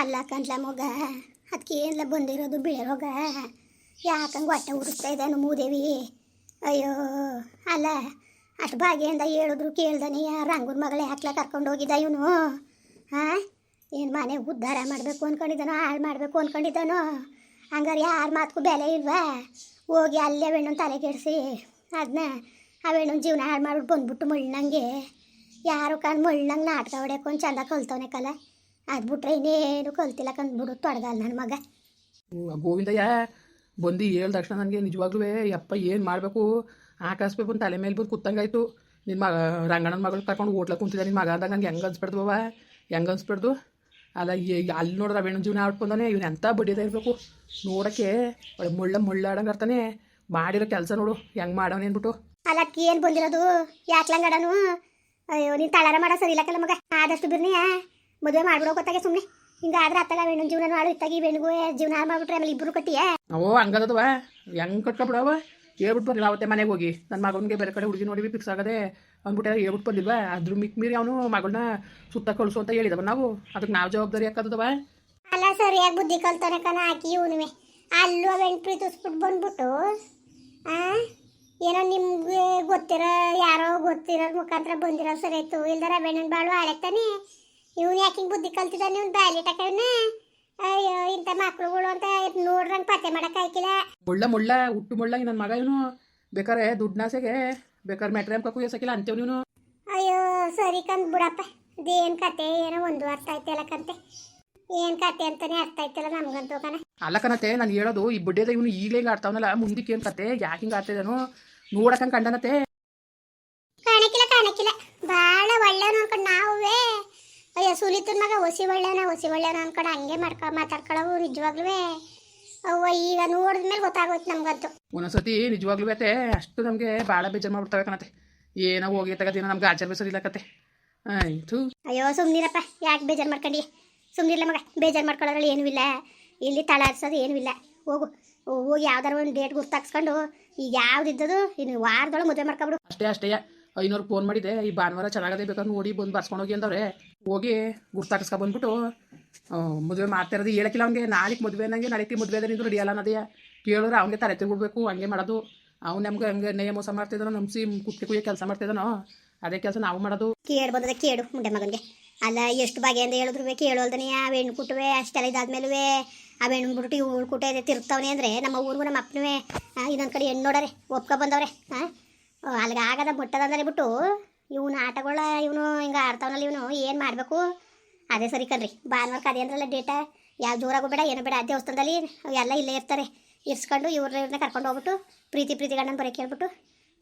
ಅಲ್ಲ ಕಂದ್ಲ ಮಗ? ಅದಕ್ಕೆ ಏನಿಲ್ಲ ಬಂದಿರೋದು ಬೀಳರೋಗ ಯಾಕಂಗೆ ಹೊಟ್ಟೆ ಉರಿಸ್ತಾ ಇದ್ದಾನು ಮೂದೇವಿ? ಅಯ್ಯೋ, ಅಲ್ಲ, ಅಷ್ಟು ಭಾಗ್ಯದಿಂದ ಹೇಳಿದ್ರು ಕೇಳ್ದನಿ ರಂಗನ ಮಗಳೇ ಹಾಕ್ಲ ಕರ್ಕೊಂಡು ಹೋಗಿದ್ದ ಇವನು? ಹಾಂ ಏನು ಮನೆ ಉದ್ಧಾರ ಮಾಡಬೇಕು ಅಂದ್ಕೊಂಡಿದ್ದಾನೋ ಹಾಳು ಮಾಡಬೇಕು ಅಂದ್ಕೊಂಡಿದ್ದಾನೋ ಹಂಗಾರೆ ಯಾರ ಮಾತಕ್ಕೂ ಬೆಲೆ ಇಲ್ವಾ? ಹೋಗಿ ಅಲ್ಲೇ ತಲೆ ಕೆಡಿಸಿ ಅದನ್ನ ಆ ಹೆಣ್ಣು ಜೀವನ ಹಾಳು ಮಾಡ್ಬಿಟ್ಟು ಬಂದ್ಬಿಟ್ಟು ಮುಳ್ಳಂಗೆ ಯಾರು ಕಂಡು ಮುಳ್ಳಂಗೆ ನಾಟಕ ಹೊಡೆಕೊಂಡು ಚಂದ ಕಲ್ತವನೆ ಕಲ. ಅದು ಬಿಟ್ರೆ ಇನ್ನೇನು ಕಲ್ತಿಲ್ಲ ಕಂದ್ಬಿಡು ತೊಡಗಲ್ಲ ನನ್ನ ಮಗ. ಗೋವಿಂದ ಗೋವಿಂದಯ್ಯ ಬಂದು ಹೇಳ್ದ ತಕ್ಷಣ ನನಗೆ ನಿಜವಾಗ್ಲೂ ಯಪ್ಪ ಏನು ಮಾಡಬೇಕು? ಆಕಾಸ್ಬೇಕು ಅಂತ ತಲೆ ಮೇಲೆ ಬಂದು ಕೂತಂಗಾಯ್ತು. ನಿನ್ನ ಮಗ ರಂಗಣ್ಣನ ಮಗಳು ಕರ್ಕೊಂಡು ಓಟ್ಲ ಕುಂತಿದ್ದ ನಿನ್ನ ಮಗ ಅಂದಾಗ ನಂಗೆ ಹೆಂಗೆ ಅನ್ಸ್ಬಿಡ್ದು ಬಾವ? ಹೆಂಗೆ ಅನ್ಸ್ಬಿಡ್ದು? ಅಲ್ಲ ಅಲ್ಲಿ ನೋಡ್ರೆ ಅವೇನು ಜೀವನ ಆಡ್ಕೊಂಡಾನೆ ಇವ್ನು ಎಂಥ ಬಡ್ಡಿದ ಇರಬೇಕು? ನೋಡೋಕ್ಕೆ ಒಳ್ಳೆ ಮುಳ್ಳ ಮುಳ್ಳಾಡಂಗೆ ಇರ್ತಾನೆ. ಮಾಡಿರೋ ಕೆಲಸ ನೋಡು ಹೆಂಗೆ ಮಾಡೋಣ ಅಂದ್ಬಿಟ್ಟು. ಅಲ್ಲಕ್ಕಿ ಏನು ಬಂದಿರೋದು? ಯಾಕ್ಲಂಗಡನು ಅಯ್ಯೋ ನೀನು ತಳಾರ ಮಾಡೋ ಸರಿ ಇಲ್ಲಕ್ಕಲ್ಲ ಮಗ? ಆದಷ್ಟು ಬಿರ್ನಿಯ? ಮದುವೆ ಮಾಡ್ಬಿಡೋ ಗೊತ್ತಾಗೆ ಸುಮ್ಮನೆ ಹಿಂಗಾದ್ರೆ ಅತ್ತಾಗ ಹೆಣ್ಣು ಜೀವನ ಹಾಳು ಇತ್ತಾಗಿ. ಬೆಣ್ಣಿಗೂ ಜೀವನ ಮಾಡ್ಬಿಟ್ರೆ ಆಮೇಲೆ ಇಬ್ಬರು ಕಟ್ಟಿಯೇ ಅವೋ ಹಂಗದವ ಹೆಂಗೆ ಕಟ್ಕೊಬಿಡವ ಹೇಳ್ಬಿಟ್ಟು ಬರ್ರಿ ಅವತ್ತೆ ಮನೆಗೆ ಹೋಗಿ. ನನ್ನ ಮಗನಿಗೆ ಬೇರೆ ಕಡೆ ಹುಡುಗಿ ನೋಡಿ ಫಿಕ್ಸ್ ಆಗದೆ. ಅಂದ್ಬಿಟ್ಟು ಹೇಳ್ಬಿಟ್ಟು ಬಂದಿಲ್ವಾ ಅದ್ರ ಮಿಕ್ ಮೀರಿ ಅವನು ಮಗಳನ್ನ ಸುತ್ತ ಕಳಿಸು ಅಂತ ಹೇಳಿದವ ನಾವು. ಅದಕ್ಕೆ ನಾವು ಜವಾಬ್ದಾರಿ ಯಾಕದವ ಅಲ್ಲ ಸರಿಯಾಗಿ ಬುದ್ಧಿ ಕಲ್ತಾನೆ ಕಣ ಹಾಕಿ ಇವನುವೆ. ಅಲ್ಲೂ ಅವೆಣ್ ಪ್ರೀತಿಸ್ಬಿಟ್ಟು ಬಂದ್ಬಿಟ್ಟು ಆ ಏನೋ ನಿಮ್ಗೆ ಗೊತ್ತಿರೋ ಯಾರೋ ಗೊತ್ತಿರೋ ಮುಖಾಂತರ ಬಂದಿರೋ ಸರಿ ಆಯ್ತು. ಇಲ್ದಾರ ಬೆಣ್ಣನ ಬಾಳು ಆಳಕ್ತಾನೆ ಇವನು ಯಾಕೆ ಹಿಂಗೆ ಬುದ್ಧಿ ಕಲ್ತಿದ್ದಾನೆ ಇವ್ನು ಬ್ಯಾಲೆಟ್ ಟಕನ ಅಯ್ಯೋ ಇಂಥ ಮಕ್ಳುಗಳು ಅಂತ ನೋಡ್ರಂಗೆ ಪತ್ತೆ ಮಾಡಕ್ ಆಯ್ಕಿಲ್ಲ. ಮುಳ್ಳ ಮುಳ್ಳ ಹುಟ್ಟು ಮುಳ್ಳ ನನ್ನ ಮಗ ಇವನು. ಬೇಕಾರೆ ದುಡ್ನಾಸೆಗೆ ಬೇಕಾದ್ರೆ ಮೆಟ್ರೆ ಅಂಕಕ್ಕೂ ಎಸಕಿಲ್ಲ ಅಂತೇವ್ ನೀನು. ಅಯ್ಯೋ ಸರಿ ಕಂದ್ ಬಿಡಪ್ಪ. ಇದೇನು ಕತೆ? ಏನೋ ಒಂದು ಅರ್ಥ ಆಯ್ತಲ್ಲ ಕಂತೆ. ಏನು ಕತೆ ಅಂತಾನೆ ಅರ್ಥ ಆಯ್ತಲ್ಲ ನಮ್ಗಂತೂ ಕಣ. ಅಲ್ಲ ಕಣತೆ ನಾನು ಹೇಳೋದು ಈ ಬುಡ್ಡೇದ ಇವನು ಈಗಲೇ ಹಿಂಗೆ ಆಡ್ತಾವನಲ್ಲ ಮುಂದಕ್ಕೆ ಏನು ಕತೆ? ಯಾಕೆ ಹಿಂಗೆ ಆಡ್ತಿದ್ದಾನು ನೋಡಕಂಗೆ ಕಂಡನತೆ. ಕಾಣಕ್ಕಿಲ್ಲ ಕಾಣಕ್ಕಿಲ್ಲ ಭಾಳ ಒಳ್ಳೆಯವನು ಅನ್ಕೊಂಡು ನಾವುವೇ. ಅಯ್ಯೋ ಸುಲಿತನ ಮಗ ಹೊಸಿ ಒಳ್ಳೆನ ಹೊಸಿ ಒಳ್ಳೆನ ಅನ್ಕೊಂಡು ಹಂಗೆ ಮಾಡ್ಕೊ ಮಾತಾಡ್ಕೊಳ್ಳವು ನಿಜವಾಗ್ಲೂ ಅವ್ವ ಈಗ ನೋಡಿದ್ಮೇಲೆ ಗೊತ್ತಾಗೋಯ್ತು ನಮ್ಗಂತೂ. ಒಂದೊಂದ್ಸತಿ ನಿಜವಾಗ್ಲೂ ಅತ್ತೆ ಅಷ್ಟು ನಮಗೆ ಭಾಳ ಬೇಜಾರು ಮಾಡ್ಬಿಡ್ತವೆ ಕಣತೆ ಏನೋ ಹೋಗಿ ತಗದಿನ ನಮ್ಗೆ ಆಚಾರ ಬೇಸರ ಇಲ್ಲ ಕತೆ ಆಯ್ತು. ಅಯ್ಯೋ ಸುಮ್ಮನಿರಪ್ಪ ಯಾಕೆ ಬೇಜಾರು ಮಾಡ್ಕೊಂಡಿ? ಸುಮ್ಮನಿರ್ಲ ಮಗ ಬೇಜಾರು ಮಾಡ್ಕೊಳ್ಳೋದ್ರಲ್ಲಿ ಏನೂ ಇಲ್ಲ. ಇಲ್ಲಿ ತಳ ಹರ್ಸೋದು ಏನೂ ಇಲ್ಲ. ಹೋಗು ಹೋಗಿ ಯಾವ್ದಾರು ಒಂದು ಡೇಟ್ ಗುರ್ತಾಕ್ಸ್ಕೊಂಡು ಈಗ ಯಾವ್ದಿದ್ದದು ಇನ್ನು ವಾರದೊಳಗೆ ಮದುವೆ ಮಾಡ್ಕೊಬಿಡು. ಅಷ್ಟೇ ಅಷ್ಟೇ. ಐನೂರು ಫೋನ್ ಮಾಡಿದೆ, ಈ ಭಾನುವಾರ ಚೆನ್ನಾಗದೇ ಬೇಕಂದ್ರೆ ನೋಡಿ ಬಂದು ಬರ್ಸ್ಕೊಂಡು ಹೋಗಿ ಅಂದವ್ರೆ. ಹೋಗಿ ಗುರ್ತಾಕಿಸ್ಕೊ ಬಂದ್ಬಿಟ್ಟು ಮದುವೆ ಮಾಡ್ತಿರೋದು ಹೇಳಕ್ಕಿಲ್ಲ ಅವ್ನಿಗೆ. ನಾಳೆಗೆ ಮದುವೆ ನಂಗೆ ನಾಳೆಗೆ ಮದುವೆ ಅದ ನಿಂದು ರೆಡಿ ಅಲ್ಲ ಅನ್ನೋದೇ ಕೇಳಿದ್ರೆ ಅವ್ನಿಗೆ ತಲೆ ತಿರ್ಬಿಡ್ಬೇಕು ಹಂಗೆ ಮಾಡೋದು. ಅವ್ನು ನಮ್ಗೆ ಹಂಗೆ ನೇಯ ಮೋಸ ಮಾಡ್ತಿದ್ದಾನೋ ನಮ್ಸಿ ಕುಟ್ಟಿ ಕುಯ್ಯ ಕೆಲಸ ಮಾಡ್ತಿದ್ದಾನೋ ಅದೇ ಕೆಲಸ ನಾವು ಮಾಡೋದು. ಕೇಳು ಬಂದ್ರೆ ಕೇಳು ಮುಂಡೆ ಮಗನಿಗೆ. ಅಲ್ಲ, ಎಷ್ಟು ಬಗೆ ಅಂತ ಹೇಳಿದ್ರು ಕೇಳೋಲ್ದನೆ ಆ ಹೆಣ್ಣು ಕುಟ್ಟುವೆ ಅಷ್ಟೆಲ್ಲ ಇದಾದ್ಮೇಲೆ ಆ ಹೆಣ್ಣು ಬಿಟ್ಟು ಇವ್ಳು ಕುಟ್ಟೆ ತಿರುಗ್ತಾವನೆ ಅಂದರೆ, ನಮ್ಮ ಊರಿಗೂ ನಮ್ಮ ಅಪ್ಪನೂ ಇನ್ನೊಂದು ಕಡೆ ಹೆಣ್ಣು ನೋಡರೆ, ಒಪ್ಕೊ ಬಂದವ್ರೆ ಹಾಂ ಅಲ್ಲಿಗೆ ಆಗದ ಮುಟ್ಟದಂದ್ರೆ ಬಿಟ್ಟು ಇವನು ಆಟಗಳ ಇವನು ಹಿಂಗೆ ಆಡ್ತಾವನಲ್ಲ ಇವನು, ಏನು ಮಾಡಬೇಕು? ಅದೇ ಸರಿ ಕಣ್ರಿ. ಭಾನುವಾರ ಕದೆ ಅಂದ್ರಲ್ಲ ಡೇಟ. ಯಾವ ಜೋರಾಗೂ ಬೇಡ, ಏನು ಬೇಡ. ದೇವಸ್ಥಾನದಲ್ಲಿ ಎಲ್ಲ ಇಲ್ಲೇ ಇರ್ತಾರೆ. ಇರ್ಸ್ಕೊಂಡು ಇವ್ರ ಇವ್ರನ್ನ ಕರ್ಕೊಂಡು ಹೋಗ್ಬಿಟ್ಟು ಪ್ರೀತಿ ಪ್ರೀತಿ ಗಂಡನ ಬರೋಕೆ ಹೇಳ್ಬಿಟ್ಟು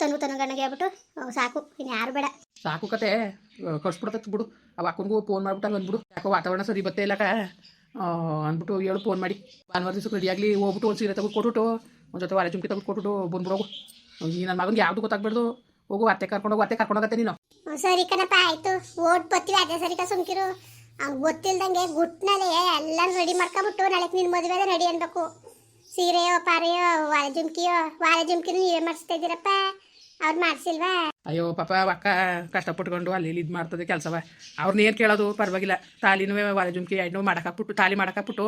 ತನು ತನು ಗಂಡಗೆ ಹೇಳ್ಬಿಟ್ಟು ಸಾಕು. ಇನ್ನು ಯಾರು ಬೇಡ. ಸಾಕು ಕತೆ ಕಳ್ಸ್ಬಿಡ್ತೈತೆ ಬಿಡು. ಅವ ಅಕ್ಕನಿಗೂ ಫೋನ್ ಮಾಡ್ಬಿಟ್ಟು ಬಂದ್ಬಿಡು ಯಾಕೋ ವಾತಾವರಣ ಸರಿ ಬತ್ತೇ ಇಲ್ಲಕ ಅಂದ್ಬಿಟ್ಟು ಹೇಳು ಫೋನ್ ಮಾಡಿ. ಭಾನುವಾರ ದಿವಸ ರೆಡಿಯಾಗಲಿ ಹೋಗ್ಬಿಟ್ಟು ಒಂದು ಸೀರೆ ತೆಗೆದು ಕೊಟ್ಬಿಟ್ಟು, ಒಂದು ಜೊತೆ ವಾಲೆ ಜುಮ್ಕಿ ತೆಗೆದು ಕೊಟ್ಬಿಟ್ಟು ಬಂದ್ಬಿಡೋಗು ಈ ನನ್ನ ಮಗನಿಗೆ ಯಾವುದು ಗೊತ್ತಾಗ್ಬಿಡ್ದು ಹೋಗು ಅತ್ತೆ ಕರ್ಕೊಂಡೋಗು ಅತ್ತೆ ಕರ್ಕೊಂಡೋಗತ್ತೆ ನೀನು. ಸರಿ ಕಣಪ್ಪ ಆಯ್ತು. ಓಟ್ ಬತ್ತೀವಿ ಅದೇ ಸರಿ ಸುಮ್ಕಿರು. ಅವ್ನು ಗೊತ್ತಿಲ್ದಂಗೆ ಗುಟ್ನಲ್ಲಿ ಎಲ್ಲ ರೆಡಿ ಮಾಡ್ಕೊಬಿಟ್ಟು ನಾಳೆ ನಿನ್ನ ಮದುವೆ ರೆಡಿ ಅನ್ಬೇಕು. ಸೀರೆಯೋ ಪಾರೆಯೋ ವಾಲೆ ಜುಮ್ಕಿಯೋ ವಾಲೆ ಜುಮ್ಕಿನೂ ನೀವೇ ಮಾಡಿಸ್ತಾ ಇದ್ದೀರಪ್ಪ. ಅವ್ರು ಮಾಡಿಸಿಲ್ವಾ? ಅಯ್ಯೋ ಪಾಪ ಅಕ್ಕ ಕಷ್ಟಪಟ್ಕೊಂಡು ಅಲ್ಲಿ ಇಲ್ಲಿ ಇದು ಮಾಡ್ತದೆ ಕೆಲಸವ. ಅವ್ರನ್ನ ಏನು ಕೇಳೋದು? ಪರವಾಗಿಲ್ಲ. ತಾಲಿನೂ ವಾಲೆ ಜುಮ್ಕಿ ಎಣ್ಣು ಮಾಡಕ್ಕಾಕ್ಬಿಟ್ಟು ತಾಲಿ ಮಾಡಕ್ಕಾಕ್ಬಿಟ್ಟು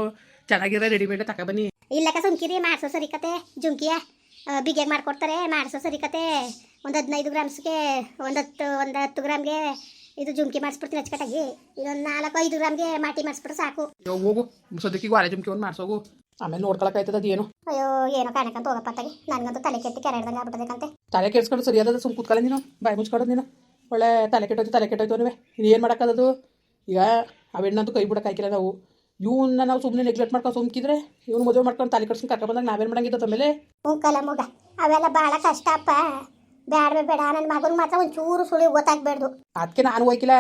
ಚೆನ್ನಾಗಿರೋ ರೆಡಿಮೇಡ್ ತಗೊಬನ್ನಿ ಇಲ್ಲಕ್ಕ ಸುಮ್ಕಿರಿ ಮಾಡಿಸೋ ಸರಿ ಕತೆ ಜುಮ್ಕಿಯ. ಬಿಗಿಯಾಗಿ ಮಾಡ್ಕೊಡ್ತಾರೆ. ಮಾಡಿಸೋ ಸರಿ ಕತೆ. ಒಂದು ಹದಿನೈದು ಗ್ರಾಮ್ಸ್ಗೆ ಒಂದು ಹತ್ತು ಒಂದು ಹತ್ತು ಗ್ರಾಮ್ಗೆ ಇದು ಜುಮ್ಕಿ ಮಾಡಿಸ್ಬಿಡ್ತೀನಿ ಅಚ್ಚಕಟ್ಟಾಗಿ. ಇದೊಂದು ನಾಲ್ಕು ಐದು ಗ್ರಾಮ್ಗೆ ಮಾಟಿ ಮಾಡಿಸ್ಬಿಟ್ರೆ ಸಾಕು. ಹೋಗು. ಸದ್ಯಕ್ಕೆ ವಾರ ಜುಮ್ಕಿ ಒಂದು ಮಾಡಿಸೋಗು. ಆಮೇಲೆ ನೋಡ್ಕೊಳಕಾಯ್ತದ ಏನು? ಅಯ್ಯೋ ಏನೋ ಕಾಣಕಂತ ಹೋಗಪ್ಪ ತಗಿ ನನಗಂತೂ ತಲೆ ಕೆಟ್ಟಿ ಕೆರೆ ಹಿಡ್ದಂಗೆ ಆಗ್ಬಿಟ್ಟದಕ್ಕಂತೆ. ತಲೆ ಕೆಡ್ಸ್ಕೊಂಡು ಸರಿಯಾದ ಸುಮ್ ಕೂತ್ಕೊಳ್ಳ ನೀನು? ಬಾಯಿ ಮುಚ್ಕೊಳ್ಳೋದು ನೀನು. ಒಳ್ಳೆ ತಲೆ ಕೆಟ್ಟೋಯ್ತು ತಲೆ ಕೆಟ್ಟೋಯ್ತು ಇದು ಏನು ಮಾಡೋಕ್ಕದದು ಈಗ ಅವೆಣ್ಣಂತೂ ಕೈ ಬಿಡಕ್ಕೆ ಹಾಕಿಲ್ಲ ನಾವು. ಇವನ್ನ ನಾವು ಸುಮ್ಮನೆ ನೆಗ್ಲೆಕ್ಟ್ ಮಾಡ್ಕೊಂಡು ಸುಮ್ಕಿದ್ರೆ ಇವನು ಮದುವೆ ಮಾಡ್ಕೊಂಡು ತಾಲಿ ಕಟ್ಸ್ಕೊಂಡು ಕರ್ಕೊಂಡು ಬಂದಾಗ ನಾವೇನು ಮಾಡಂಗಿದ್ದ ಆಮೇಲೆ? ಕಲ ಮುಗ. ಅವೆಲ್ಲ ಭಾಳ ಕಷ್ಟಪ್ಪ ಬೇಡವೇ ಬೇಡ. ನನ್ನ ಮಗನ ಮಾತ್ರ ಒಂಚೂರು ಸುಳಿ ಗೊತ್ತಾಗ್ಬೇಡ್ದು. ಅದಕ್ಕೆ ನಾನು ಹೋಯ್ಕಿಲ್ಲ.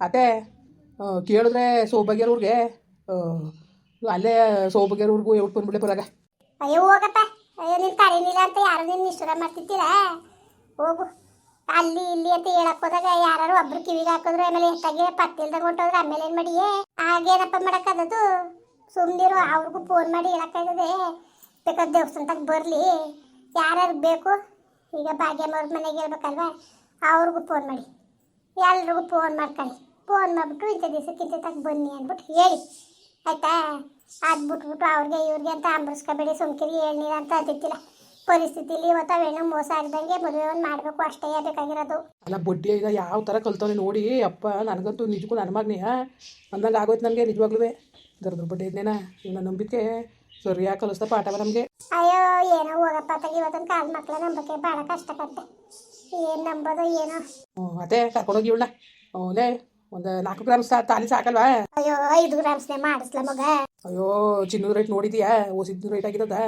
ಅತ್ತೆ ಆ, ಕೇಳಿದ್ರೆ ಸೌಭಾಗ್ಯರವ್ರಿಗೆ ಅಲ್ಲೇ ಸೌಭಾಗ್ಯರವ್ರಿಗೂ ಹೇಳ್ಬಿಟ್ಟು ಬಂದ್ಬಿಡಿ ಬರಾಗ ಅಯ್ಯೋ ಹೋಗಪ್ಪ. ಅಯ್ಯೋ ನೀನು ಕರೀನಿಲ್ಲ ಅಂತ ಯಾರು ನಿನ್ನ ಇಷ್ಟ ಮಾಡ್ತಿದ್ದೀರಾ? ಹೋಗು. ಅಲ್ಲಿ ಇಲ್ಲಿ ಅಂತ ಹೇಳಕ್ ಹೋದಾಗ ಯಾರು ಒಬ್ರು ಕಿವಿಗೆ ಹಾಕಿದ್ರು, ಆಮೇಲೆ ಎಷ್ಟಾಗಿ ಪತ್ತಿಲ್ದಂಗೆ ಹೊಂಟೋದ್ರೆ ಆಮೇಲೆ ಏನು ಮಾಡಿಯೇ? ಆಗೇನಪ್ಪ ಮಾಡಕ್ಕದದು ಸುಮ್ಮನಿರು ಅವ್ರಿಗೂ ಫೋನ್ ಮಾಡಿ ಹೇಳಕ್ಕಾಯ್ತದೆ ಬೇಕಾದ ದೇವಸ್ಥಾನದಾಗ ಬರಲಿ. ಯಾರ್ಯಾರು ಬೇಕು? ಈಗ ಭಾಗ್ಯಮ್ಮವ್ರ ಮನೆಗೆ ಹೇಳ್ಬೇಕಲ್ವಾ? ಅವ್ರಿಗೂ ಫೋನ್ ಮಾಡಿ. ಎಲ್ರಿಗೂ ಫೋನ್ ಮಾಡ್ಕೊಳ್ಳಿ ಫೋನ್ ಮಾಡಿಬಿಟ್ಟು ಇಂಥ ದಿವಸಕ್ಕೆ ಇಂಥ ತಗ ಬನ್ನಿ ಅಂದ್ಬಿಟ್ಟು ಹೇಳಿ. ಆಯ್ತಾ? ಅದು ಬಿಟ್ಬಿಟ್ಟು ಅವ್ರಿಗೆ, ಇವ್ರಿಗೆ ಅಂತ ಅಂಬರ್ಸ್ಕೊಬೇಡಿ ಸುಮ್ಕಿರಿ ಏನಿಲ್ಲ ಅಂತ ಅಂತಿತ್ತಿಲ್ಲ. ಪರಿಸ್ಥಿತಿಲಿ ಇವತ್ತು ಅವೇನೋ ಮೋಸ ಆಗ್ದಂಗೆ ಮದುವೆ ಒಂದು ಮಾಡಬೇಕು ಅಷ್ಟೇ ಬೇಕಾಗಿರೋದು ಅಲ್ಲ ಬಡ್ಡಿ ಈಗ ಯಾವ ಥರ ಕಲ್ತವನೆ ನೋಡಿ ಅಪ್ಪ ನನಗಂತೂ ನಿಜಕ್ಕೂ ನನ್ನ ಮಗನೇ ಅಂದಂಗೆ ಆಗೋಯ್ತು ನನಗೆ ನಿಜವಾಗ್ಲೂ ದರ್ದ್ರ ಬಡ್ಡಿ ಇದ್ನೇನ? ಇವನ ನಂಬಿಕೆ ಸರಿಯಾಗಿ ಕಲಿಸ್ತಾ ಪಾಠವ ನಮಗೆ? ಅಯ್ಯೋ ಏನೋ ಹೋಗಪ್ಪ ತಗಿ ಇವತ್ತೊಂದು ಕಾಲ್ ಮಕ್ಕಳ ನಂಬಕ್ಕೆ ಭಾಳ ಕಷ್ಟಕತ್ತೆ ಏನು ನಂಬೋದು ಏನೋ. ಅದೇ ಕರ್ಕೊಂಡೋಗಿ ಇವಳ ಅವನೇ ಒಂದು ನಾಲ್ಕು ಗ್ರಾಮ್ ಸಾ ತಾಲಿ ಸಾಕಲ್ವಾ? ಅಯ್ಯೋ ಐದು ಗ್ರಾಮ್ಸ್ನೇ ಮಾಡಿಸ್ಲ ಮಗ. ಅಯ್ಯೋ ಚಿನ್ನದ ರೇಟ್ ನೋಡಿದ್ಯಾ? ಓಸಿದ್ದು ರೇಟ್ ಆಗಿರೋದ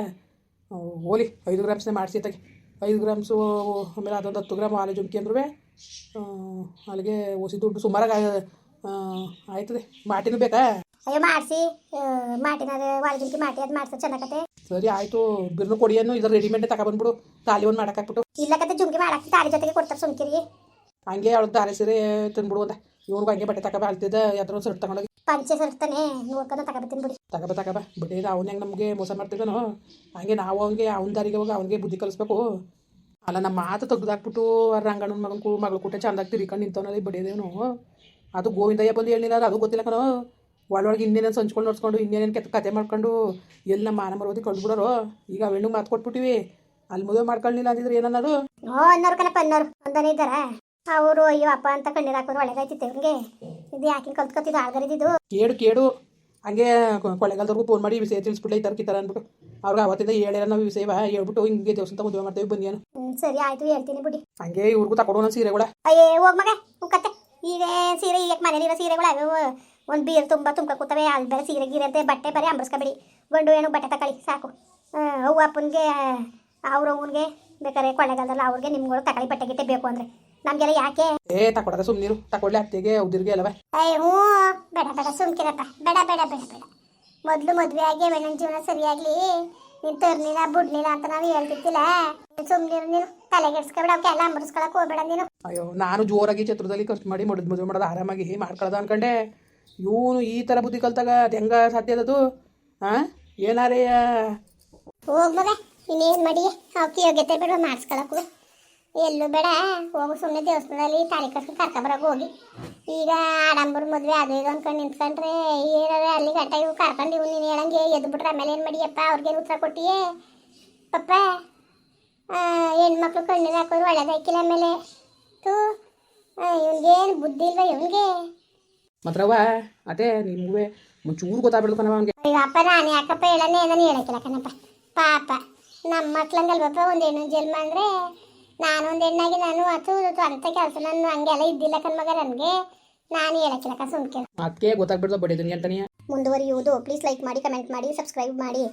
ಓಲಿ ಐದು ಗ್ರಾಮ್ಸ್ನೇ ಮಾಡಿಸಿ ತಗಿ ಐದು ಗ್ರಾಮ್ಸು ಆಮೇಲೆ ಅದೊಂದು ಹತ್ತು ಗ್ರಾಮ್ ಆಲೆ ಜುಮ್ಕಿ ಅಂದ್ರೂ ಅಲ್ಲಿಗೆ ಹೊಸಿ ದುಡ್ಡು ಸುಮಾರಾಗಿ ಆಯ್ತದೆ. ಮಾಟಿನೂ ಬೇಕಾ? ಅಯ್ಯೋ ಮಾಡಿಸಿ. ಮಾಟಿನ ವಾಲ್ಗಿಂಕಿ ಮಾಟಿ ಅದು ಮಾಡ್ಸೋ ಚೆನ್ನಾಗತ್ತೆ ಸರಿ ಆಯಿತು. ಬಿರ್ನು ಕೊಡಿಯನ್ನು ಇದ್ರ ರೆಡಿಮೇಡ್ ತಗೊಬಂದ್ಬಿಡು ತಾಲಿ ಒಂದು ಮಾಡಕ್ಕಾಕ್ಬಿಟ್ಟು ಇಲ್ಲ ಕತೆ ಜುಮ್ಕಿ ಮಾಡಕ್ಕೆ ತಾಲಿ ಜೊತೆಗೆ ಕೊಡ್ತಾರೆ ಸುಮ್ಕಿರಿ ಹಂಗೆ ಅವಳು ದಾರೆ ಸೀರೆ ತಿನ್ಬಿಡುವಂತ. ಅಂತ ಇವ್ನಿಗೆ ಹಂಗೆ ಬಟ್ಟೆ ತಗೊಬ ಅಳ್ತಿದ್ದ ಯಾವ್ದಾರು ಸರ್ಟ್ ತಗೊಂಡೋಗಿ ಪಂಚೆ ಸರ್ತಾನೆ ನೋಡ್ಕೊಂಡು ತಗೋಬತ್ತೀನಿ ಬಿಡಿ. ತಗಬ ತಗೊಬ. ಬಟ್ಟೆ ಅವ್ನು ಹೆಂಗೆ ನಮಗೆ ಮೋಸ ಮಾಡ್ತಿದ್ದಾನೋ ಹಂಗೆ ನಾವು ಅವ್ನಿಗೆ ಅವ್ನ ದಾರಿಗೆ ಹೋಗಿ ಅವ್ನಿಗೆ ಬುದ್ಧಿ ಕಲಿಸ್ಬೇಕು. ಅಲ್ಲ ನಮ್ಮ ಮಾತು ತೆಗ್ದಾಕ್ಬಿಟ್ಟು ರಂಗಣ್ಣನ ಮಗನ ಕೂ ಮಗಳು ಕೂಟ ಚಂದಾಗಿ ತಿರ್ಕೊಂಡು ನಿಂತವನಲ್ಲಿ ಬಡಿಯೋದೇನು ಅದು ಗೋವಿಂದಯ್ಯ ಬಂದು ಹೇಳಿಲ್ಲ ಅದು ಗೊತ್ತಿಲ್ಲ ಕಣೋ. ಒಳೊಳಗೆ ಇನ್ನೇನೇನು ಸಂಚ್ಕೊಂಡು ನೋಡ್ಸ್ಕೊಂಡು ಇನ್ನೇನೇನು ಕೆತ್ತ ಕತೆ ಮಾಡ್ಕೊಂಡು ಎಲ್ಲಿ ನಮ್ಮ ಮಾನ ಮರೋದಿ ಕಳ್ದ್ಬಿಡೋರು? ಈಗ ಅವೆಣ್ಣು ಮಾತು ಕೊಟ್ಬಿಟ್ಟಿವಿ. ಅಲ್ಲಿ ಮದುವೆ ಮಾಡ್ಕೊಳ್ಳಿಲ್ಲ ಅಂದಿದ್ರೆ ಏನನ್ನೋದು ಹ್ಞೂ ಅನ್ನೋರು ಕಣಪ್ಪ ಅನ್ನೋರು. ಒಂದನೇ ಇದ್ದಾರ. ಅವರು ಅಯ್ಯೋ ಅಪ್ಪ ಅಂತ ಕಣ್ಣೀರು ಹಾಕೋದು ಒಳಗಾಯ್ತಿತ್ತು ಇವ್ರಿಗೆ ಇದು ಯಾಕೆ ಕಲ್ತ್ಕೊತಿದ್ದು? ಆಗರಿದ್ದು ಕೇಡು ಕೇಡು. ಹಂಗೆ ಕೊಳ್ಳೆಗಾಲದವ್ರಿಗೂ ಫೋನ್ ಮಾಡಿ ವಿಷಯ ತಿಳಿಸ್ಬಿಡ್ಲೆ ಈ ಥರ ಅನ್ಬಿಟ್ಟು ಅಂದ್ಬಿಟ್ಟು. ಅವ್ರಿಗೆ ಅವತ್ತಿಂದ ಹೇಳಿರ ನಾವು ವಿಷಯ ಹೇಳ್ಬಿಟ್ಟು ಹಿಂಗೆ ದೇವಸ್ಥಾನ ಮದುವೆ ಮಾಡ್ತೇವೆ ಬನ್ನಿ ಏನು ಸರಿ ಆಯ್ತು ಹೇಳ್ತೀನಿ ಬಿಡಿ. ಹಂಗೆ ಇವ್ರಿಗೂ ತಕೊಡೋ ನನ್ನ ಸೀರೆಗಳ. ಅಯ್ಯೇ ಹೋಗ್ ಮಗ ಉಕ್ಕತ್ತೆ ಈಗ ಸೀರೆ ಈಗ ಮನೇಲಿರೋ ಸೀರೆಗಳು ಅವು. ಒಂದು ಬೀರ್ ತುಂಬ ತುಂಬ ಕೂತವೆ ಅಲ್ಲಿ ಬೇರೆ ಸೀರೆ ಗೀರೆ ಅಂತ ಬಟ್ಟೆ ಬರೀ ಅಂಬರ್ಸ್ಕೊಬೇಡಿ. ಗಂಡು ಏನು ಬಟ್ಟೆ ತಗೊಳ್ಳಿ ಸಾಕು. ಅವ್ವ ಅಪ್ಪನಿಗೆ ಅವ್ರ ಅವ್ವನಿಗೆ ಬೇಕಾದ್ರೆ ಕೊಳ್ಳೆಗಾಲದಲ್ಲಿ ಅವ್ರಿಗೆ ನಿಮ್ಗಳು ತಗೊಳ್ಳಿ ಬಟ್ಟೆ ಗಿಟ್ಟೆ ಬೇಕು ಅಂದರೆ. ನಮಗೆಲ್ಲ ಯಾಕೆ? ಏ ತಕೊಡದ ಸುಮ್ನಿರು ತಕೊಳ್ಳಿ ಅತ್ತೆಗೆ ಉದಿರ್ಗೆ ಅಲ್ಲವ ಅಯ್ಯ ಹ್ಞೂ. ಬೇಡ ಬೇಡ ಸುಮ್ಕಿರಪ್ಪ ಬೇಡ ಬೇಡ ಬೇಡ ಬೇಡ. ಮೊದಲು ಮದುವೆ ಆಗಿ ನನ್ನ ಜೀವನ ಸರಿಯಾಗ್ಲಿ. ನೀನು ತರ್ನಿಲ್ಲ ಬುಡ್ನಿಲ್ಲ ಅಂತ ನಾವು ಹೇಳ್ತಿದ್ದಿಲ್ಲ. ಸುಮ್ನಿರು ನೀನು. ತಲೆಗೆಡ್ಸ್ಕೊಬೇಡ ಅವಕ್ಕೆಲ್ಲ ಅಂಬರ್ಸ್ಕೊಳಕ್ಕೆ ಹೋಗ್ಬೇಡ ನೀನು. ಅಯ್ಯೋ ನಾನು ಜೋರಾಗಿ ಛತ್ರದಲ್ಲಿ ಖರ್ಚು ಮಾಡಿ ಮಡದ್ ಮದುವೆ ಮಾಡೋದು ಆರಾಮಾಗಿ ಮಾಡ್ಕೊಳ್ಳೋದು ಅನ್ಕೊಂಡೆ. ಇವನು ಈ ಥರ ಬುದ್ಧಿ ಕಲ್ತಾಗ ಅದು ಹೆಂಗ ಸಾಧ್ಯ ಅದದು ಹಾಂ ಏನಾರೇ ಹೋಗ್ಬೇ ಇನ್ನೇನು ಮಾಡಿ ಅವಕ್ಕೆ ಯೋಗ್ಯತೆ ಬೇಡ ಮಾಡಿಸ್ಕೊಳಕ್ಕೂ ಎಲ್ಲೂ ಬೇಡ. ಹೋಗು ಸುಮ್ಮನೆ ದೇವಸ್ಥಾನದಲ್ಲಿ ತಾಳಿ ಕಟ್ಕೊಂಡು ಕರ್ಕೊಬರೋಕೆ ಹೋಗಿ. ಈಗ ಆಡಂಬರ ಮದುವೆ ಅದು ಇದು ಅನ್ಕೊಂಡು ನಿಂತ್ಕೊಂಡ್ರೆ ಏನಾರ ಅಲ್ಲಿ ಗಂಟ ಇವು ಕರ್ಕೊಂಡು ಇವು ನೀನು ಹೇಳಂಗೆ ಎದ್ದು ಬಿಟ್ರೆ ಆಮೇಲೆ ಏನು ಮಾಡಿಯಪ್ಪ? ಅವ್ರಿಗೇನು ಉತ್ತರ ಕೊಟ್ಟಿಯೇ? ಪಪ್ಪ ಹೆಣ್ಮಕ್ಳು ಕಣ್ಣಿಗೆ ಹಾಕೋರು ಒಳ್ಳೇದಾಕಿಲ್ಲ ಆಮೇಲೆ. ತೂ ಇವನಿಗೇನು ಬುದ್ಧಿ ಇಲ್ವಾ ಇವನಿಗೆ? ಮಾತ್ರವ ಅದೇ ನಿಮಗೂ ಮುಂಚೂರು ಗೊತ್ತಾಗ್ಬಿಡ್ತು ಕಣವ ಅವ್ನಿಗೆ? ಅಯ್ಯೋ ಅಪ್ಪ ನಾನು ಯಾಕಪ್ಪ ಹೇಳನೆ ನಾನು ಹೇಳಕ್ಕಿಲ್ಲ ಕಣಪ್ಪ. ಪಾಪ ನಮ್ಮ ಮಕ್ಳಂಗಲ್ವಪ್ಪ ಒಂದು ಹೆಣ್ಣು ಜನ್ಮ ಅಂದರೆ? ನಾನು ಒಂದು ಹೆಣ್ಣಾಗಿ ನಾನು ಅದು ಅಂತ ಕೆಲಸ ನಾನು ಹಂಗೆಲ್ಲ ಇದ್ದಿಲ್ಲ ಕಣ್ಮಗ ನನಗೆ. ನಾನು ಹೇಳಕ್ಕಿಲ್ಲ ಸುಮ್ಕೆ. ಅದಕ್ಕೆ ಗೊತ್ತಾಗ್ಬಿಡ್ದು ಬಡಿದ್ರಿ ಅಂತಾನೆ. ಮುಂದುವರಿಯುವುದು. ಪ್ಲೀಸ್ ಲೈಕ್ ಮಾಡಿ ಕಮೆಂಟ್ ಮಾಡಿ ಸಬ್ಸ್ಕ್ರೈಬ್ ಮಾಡಿ.